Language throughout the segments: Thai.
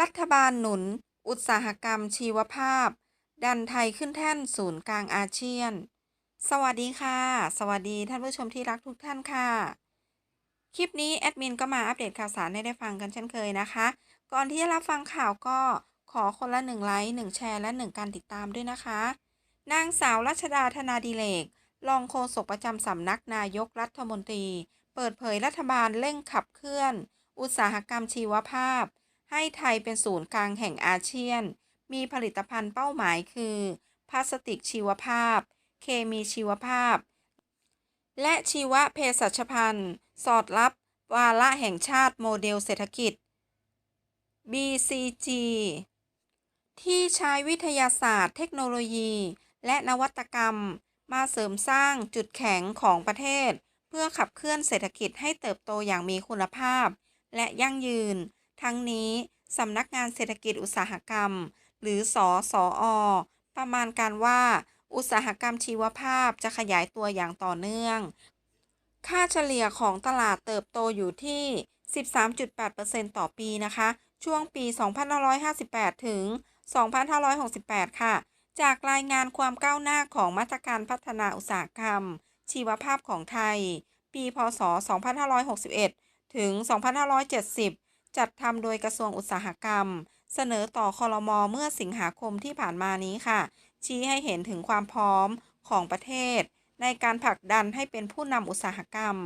รัฐบาลหนุน อุตสาหกรรมชีวภาพ ดันไทยขึ้นแท่นศูนย์กลางอาเซียน สวัสดีค่ะ สวัสดีท่านผู้ชมที่รักทุกท่านค่ะ คลิปนี้แอดมินก็มาอัปเดตข่าวสารให้ได้ฟังกันเช่นเคยนะคะ ก่อนที่จะรับฟังข่าวก็ขอคนละหนึ่งไลค์หนึ่งแชร์และหนึ่งการติดตามด้วยนะคะ นางสาวรัชดาธนาดิเลกรองโฆษกประจำสำนักนายกรัฐมนตรี เปิดเผยรัฐบาลเร่งขับเคลื่อน อุตสาหกรรมชีวภาพ ให้ไทยเป็นศูนย์กลางแห่งอาเซียน มีผลิตภัณฑ์เป้าหมายคือพลาสติกชีวภาพ เคมีชีวภาพ และชีวเภสัชพันธ์ สอดรับวาระแห่งชาติโมเดลเศรษฐกิจ BCG ที่ใช้วิทยาศาสตร์ เทคโนโลยี และนวัตกรรม มาเสริมสร้างจุดแข็งของประเทศ เพื่อขับเคลื่อนเศรษฐกิจให้เติบโตอย่างมีคุณภาพ และยั่งยืน ทั้งนี้สำนักงานเศรษฐกิจอุตสาหกรรม หรือสอสออประมาณการว่า อุตสาหกรรมชีวภาพจะขยายตัวอย่างต่อเนื่อง ค่าเฉลี่ยของตลาดเติบโตอยู่ที่ 13.8%ต่อปีนะคะ ช่วงปี 2558 ถึง 2568 ค่ะ จากรายงานความก้าวหน้าของมาตรการพัฒนาอุตสาหกรรม ชีวภาพของไทย ปี พศ 2561 ถึง 2570 จัดทำโดยกระทรวงอุตสาหกรรม เสนอต่อคอรมอเมื่อสิงหาคมที่ผ่านมานี้ค่ะ ชี้ให้เห็นถึงความพร้อมของประเทศ ในการผลักดันให้เป็นผู้นำอุตสาหกรรม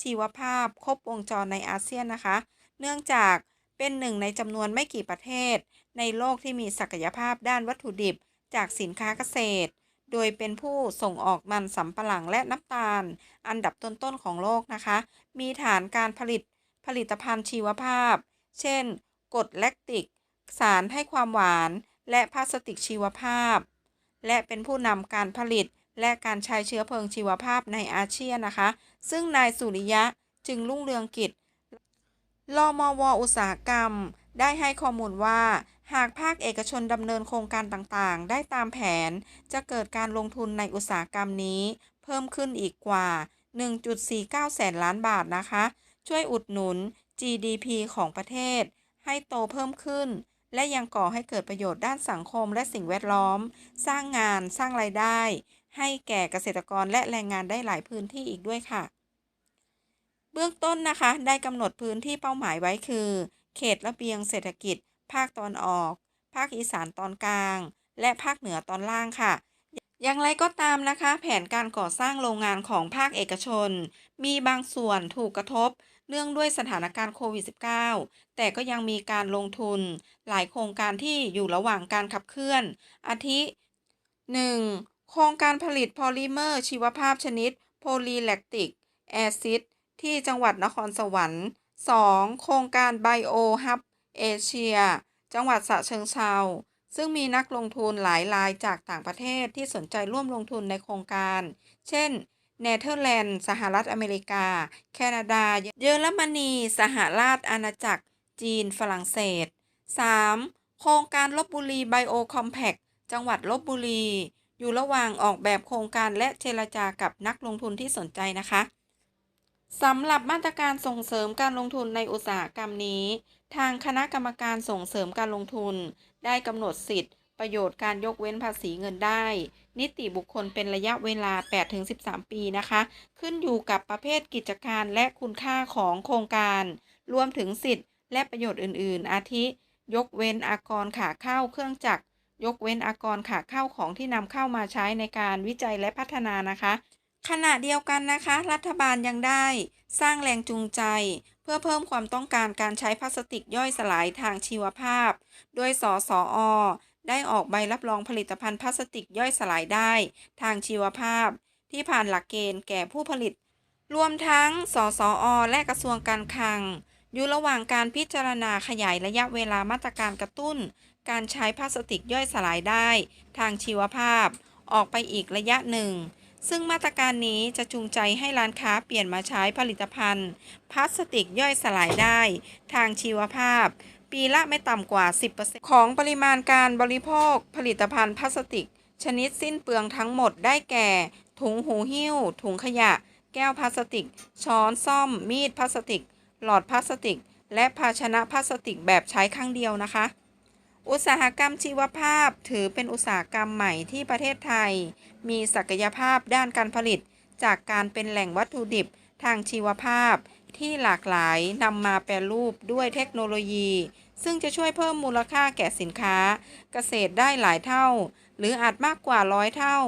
ชีวภาพครบวงจรในอาเซียนนะคะ เนื่องจากเป็นหนึ่งในจำนวนไม่กี่ประเทศ ในโลกที่มีศักยภาพด้านวัตถุดิบจากสินค้าเกษตร โดยเป็นผู้ส่งออกมันสำปะหลังและน้ำตาล อันดับต้นๆของโลกนะคะ มีฐานการผลิตผลิตภัณฑ์ชีวภาพ เช่นกรดแลคติก สารให้ความหวาน และพลาสติกชีวภาพ และเป็นผู้นำการผลิตและการใช้เชื้อเพลิงชีวภาพในอาเซียนนะคะ ซึ่งนายสุริยะจึงรุ่งเรืองกิจรมวอุตสาหกรรม ได้ให้ข้อมูลว่า หากภาคเอกชนดำเนินโครงการต่างๆ ได้ตามแผน จะเกิดการลงทุนในอุตสาหกรรมนี้ เพิ่มขึ้นอีกกว่า 1.49 แสนล้านบาทนะคะ ช่วยอุดหนุน GDP ของประเทศ ให้โตเพิ่มขึ้น และยังก่อให้เกิดประโยชน์ด้านสังคมและสิ่งแวดล้อม สร้างงานสร้างรายได้ ให้แก่เกษตรกรและแรงงานได้หลายพื้นที่อีกด้วยค่ะ เบื้องต้นนะคะได้กำหนดพื้นที่เป้าหมายไว้คือ เขตระเบียงเศรษฐกิจ ภาคตอนออก ภาคอีสานตอนกลาง และภาคเหนือตอนล่างค่ะ อย่างไรก็ตามนะคะ แผนการก่อสร้างโรงงานของภาคเอกชน มีบางส่วนถูกกระทบ เนื่องด้วยสถานการณ์โควิด -19 แต่ก็ยังมีการลงทุน หลายโครงการที่อยู่ระหว่างการขับเคลื่อน อาทิ 1. โครงการผลิตพอลิเมอร์ชีวภาพชนิด โพลีแลคติก แอซิด ที่จังหวัดนครสวรรค์ 2. โครงการไบโอฮับเอเชีย จังหวัดฉะเชิงเทรา ซึ่งมีนักลงทุนหลายรายจากต่างประเทศที่สนใจร่วมลงทุนในโครงการ เช่น เนเธอร์แลนด์ สหรัฐอเมริกา แคนาดา เยอรมนี สหราชอาณาจักร จีน ฝรั่งเศส 3. โครงการลบบุรีไบโอคอมแพคจังหวัดลบบุรี อยู่ระหว่างออกแบบโครงการและเจรจากับนักลงทุนที่สนใจนะคะ สำหรับมาตรการส่งเสริมการลงทุนในอุตสาหกรรมนี้ ทางคณะกรรมการส่งเสริมการลงทุน ได้กำหนดสิทธิประโยชน์การยกเว้นภาษีเงินได้ นิติบุคคลเป็นระยะเวลา 8-13 ปีนะคะ ขึ้นอยู่กับประเภทกิจการและคุณค่าของโครงการ รวมถึงสิทธิและประโยชน์อื่น ๆ อาทิ ยกเว้นอากรขาเข้าเครื่องจักร ยกเว้นอากรขาเข้าของที่นำเข้ามาใช้ในการวิจัยและพัฒนานะคะ ขณะเดียวกันนะคะ รัฐบาลยังได้สร้างแรงจูงใจ เพื่อเพิ่มความต้องการการใช้พลาสติกย่อยสลายทางชีวภาพ โดยสสอได้ออกใบรับรองผลิตภัณฑ์พลาสติกย่อยสลายได้ ทางชีวภาพ ที่ผ่านหลักเกณฑ์แก่ผู้ผลิต รวมทั้ง สสอและกระทรวงการคลัง อยู่ระหว่างการพิจารณาขยายระยะเวลามาตรการกระตุ้น การใช้พลาสติกย่อยสลายได้ ทางชีวภาพ ออกไปอีกระยะหนึ่ง ซึ่งมาตรการนี้จะจูงใจให้ร้านค้าเปลี่ยนมาใช้ผลิตภัณฑ์ พลาสติกย่อยสลายได้ ทางชีวภาพ ปีละไม่ต่ำกว่า 10%ของปริมาณการบริโภคผลิตภัณฑ์พลาสติก ชนิดสิ้นเปลืองทั้งหมดได้แก่ ถุงหูหิ้ว ถุงขยะ แก้วพลาสติก ช้อนซ่อม มีดพลาสติก หลอดพลาสติก และภาชนะพลาสติกแบบใช้ครั้งเดียวนะคะ อุตสาหกรรมชีวภาพถือเป็นอุตสาหกรรมใหม่ที่ประเทศไทย มีศักยภาพด้านการผลิต จากการเป็นแหล่งวัตถุดิบทางชีวภาพ ที่หลากหลายนำมาแปรรูปด้วยเทคโนโลยี ซึ่งจะช่วยเพิ่มมูลค่าแก่สินค้า เกษตรได้หลายเท่า หรืออาจมากกว่าร้อยเท่า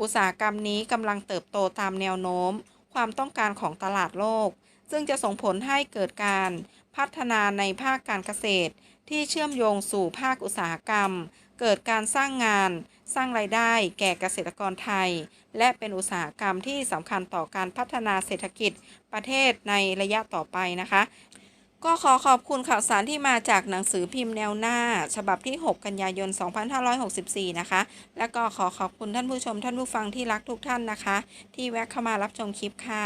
อุตสาหกรรมนี้กำลังเติบโตตามแนวโน้ม ความต้องการของตลาดโลก ซึ่งจะส่งผลให้เกิดการ พัฒนาในภาคการเกษตร ที่เชื่อมโยงสู่ภาคอุตสาหกรรม เกิดการสร้างงาน สร้างรายได้แก่เกษตรกรไทย และเป็นอุตสาหกรรมที่สำคัญต่อการพัฒนาเศรษฐกิจประเทศในระยะต่อไปนะคะ ก็ขอขอบคุณข่าวสารที่มาจากหนังสือพิมพ์แนวหน้า ฉบับที่ 6 กันยายน 2564 นะคะ และก็ขอขอบคุณท่านผู้ชมท่านผู้ฟังที่รักทุกท่านนะคะ ที่แวะเข้ามารับชมคลิปค่ะ